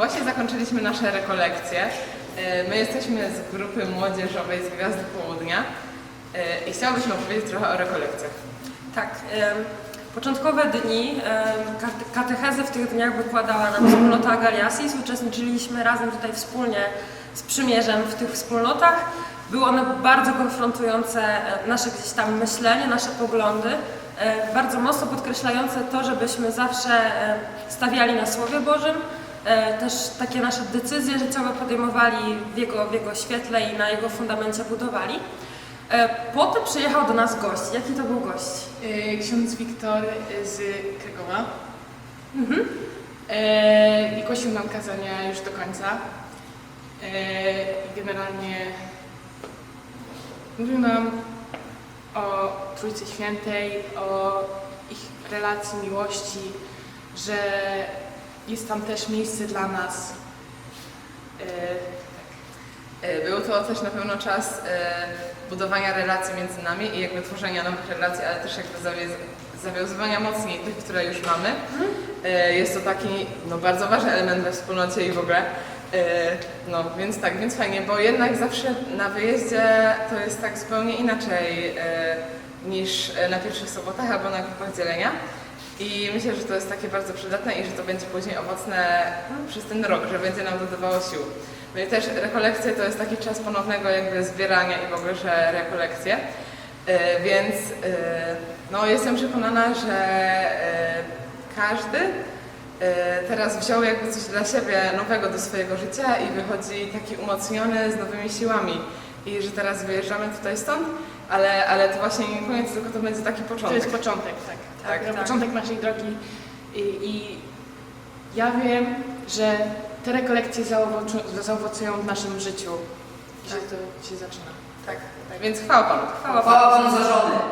Właśnie zakończyliśmy nasze rekolekcje. E, My jesteśmy z grupy młodzieżowej z Gwiazdy Południa e, i chciałabym opowiedzieć trochę o rekolekcjach. Tak. Początkowe dni, katechezy w tych dniach wykładała nam wspólnota Agaliasis. Uczestniczyliśmy razem tutaj wspólnie z przymierzem w tych wspólnotach. Były one bardzo konfrontujące e, nasze gdzieś tam myślenie, nasze poglądy, e, bardzo mocno podkreślające to, żebyśmy zawsze e, stawiali na Słowie Bożym, też takie nasze decyzje życiowe podejmowali w jego, w jego świetle i na jego fundamencie budowali. E, Potem przyjechał do nas gość. Jaki to był gość? E, Ksiądz Wiktor z Krakowa. E, I głosił nam kazania już do końca. E, I generalnie mówił nam o Trójcy Świętej, o ich relacji miłości, że jest tam też miejsce dla nas. E, E, Był to też na pewno czas e, budowania relacji między nami i jakby tworzenia nowych relacji, ale też jakby zawiązywania mocniej tych, które już mamy. Jest to taki no, bardzo ważny element we wspólnocie i w ogóle. No więc tak, więc fajnie, bo jednak zawsze na wyjeździe to jest tak zupełnie inaczej niż na pierwszych sobotach albo na grupach dzielenia. I myślę, że to jest takie bardzo przydatne i że to będzie później owocne przez ten rok, że będzie nam dodawało sił. No i też rekolekcje to jest taki czas ponownego jakby zbierania i w ogóle, że rekolekcje. Więc e, no, jestem przekonana, że e, każdy e, teraz wziął jakby coś dla siebie nowego do swojego życia i wychodzi taki umocniony z nowymi siłami. I że teraz wyjeżdżamy tutaj stąd, ale, ale to właśnie nie koniec, tylko to będzie taki To początek. jest początek, tak. Tak, tak, tak. Początek naszej drogi. I, I ja wiem, że te rekolekcje zaowocu- zaowocują w naszym życiu. I że to się zaczyna. Tak, tak. Więc chwała Panu. Chwała Chwała Panu za żołnierz.